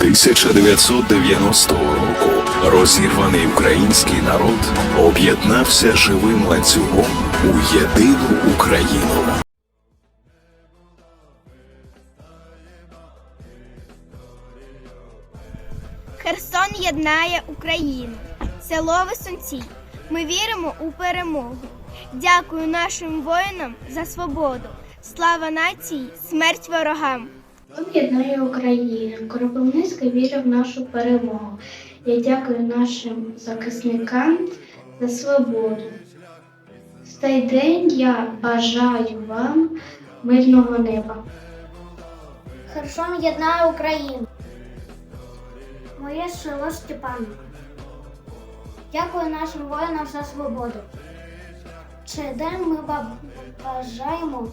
1990 року розірваний український народ об'єднався живим ланцюгом у єдину Україну. Херсон єднає Україну. Село Висунці. Ми віримо у перемогу. Дякую нашим воїнам за свободу. Слава нації, смерть ворогам. Об'єднає Україну. Кропивницька віра в нашу перемогу. Я дякую нашим захисникам за свободу. В цей день я бажаю вам мирного неба. Херсон єднає Україну. Моє село Степанівка. Дякую нашим воїнам за свободу. Цей день ми бажаємо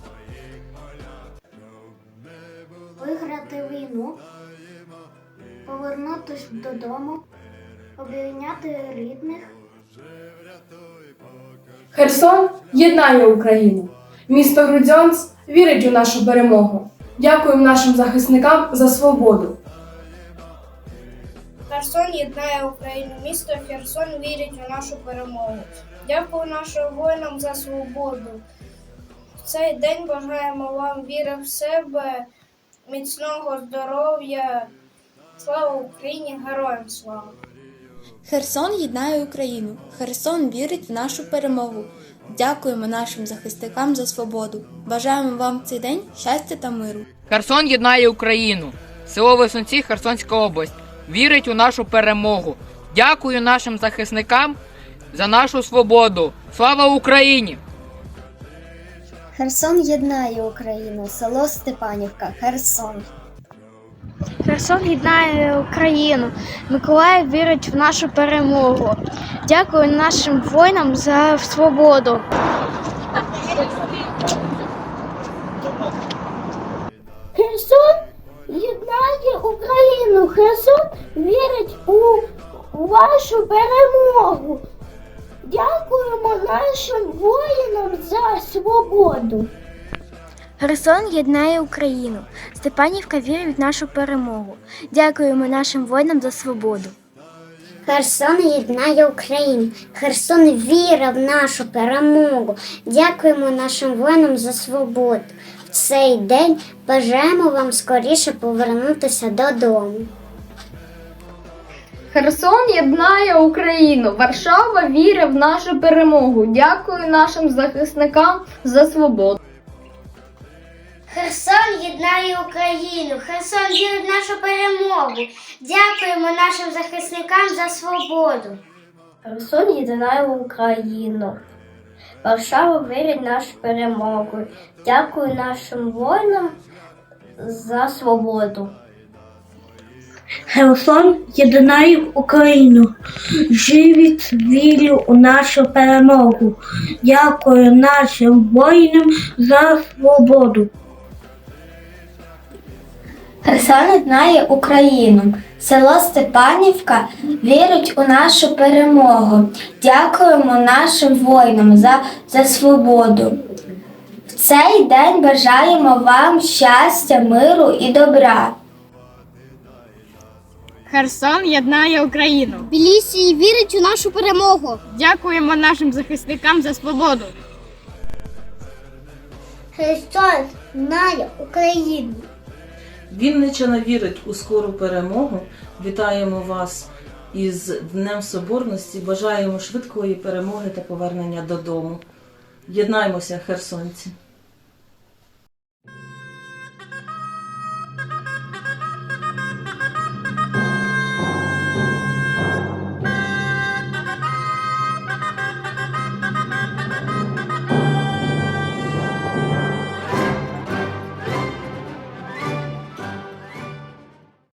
виграти війну, повернутися додому, обійняти рідних. Херсон єднає Україну. Місто Грудзьонськ вірить у нашу перемогу. Дякуємо нашим захисникам за свободу. Херсон єднає Україну. Місто Херсон вірить у нашу перемогу. Дякую нашим воїнам за свободу. В цей день бажаємо вам віри в себе, міцного здоров'я. Слава Україні! Героям слава! Херсон єднає Україну. Херсон вірить в нашу перемогу. Дякуємо нашим захисникам за свободу. Бажаємо вам в цей день щастя та миру. Херсон єднає Україну. Село Висунці, Херсонська область. Вірить у нашу перемогу. Дякую нашим захисникам за нашу свободу. Слава Україні! Херсон єднає Україну. Село Степанівка. Херсон. Херсон єднає Україну. Миколаїв вірить в нашу перемогу. Дякую нашим воїнам за свободу. Херсон єднає Україну. Херсон вірить у вашу перемогу. Нашим воїнам за свободу. Херсон єднає Україну. Степанівка вірить в нашу перемогу. Дякуємо нашим воїнам за свободу. Херсон єднає Україну. Херсон віра в нашу перемогу. Дякуємо нашим воїнам за свободу. В цей день бажаємо вам скоріше повернутися додому. Херсон єднає Україну. Варшава вірить в нашу перемогу. Дякую нашим захисникам за свободу. Херсон єднає Україну. Херсон вірить в нашу перемогу. Дякуємо нашим захисникам за свободу. Херсон єднає Україну. Варшава вірить в нашу перемогу. Дякую нашим воїнам за свободу. Херсон єднає Україну. Живіть вірю у нашу перемогу. Дякую нашим воїнам за свободу. Херсон єднає Україну. Село Степанівка вірить у нашу перемогу. Дякуємо нашим воїнам за, за свободу. В цей день бажаємо вам щастя, миру і добра. Херсон єднає Україну. Білісі вірить у нашу перемогу. Дякуємо нашим захисникам за свободу. Херсон знає Україну. Вінничина вірить у скору перемогу. Вітаємо вас із Днем Соборності. Бажаємо швидкої перемоги та повернення додому. Єднаймося, херсонці!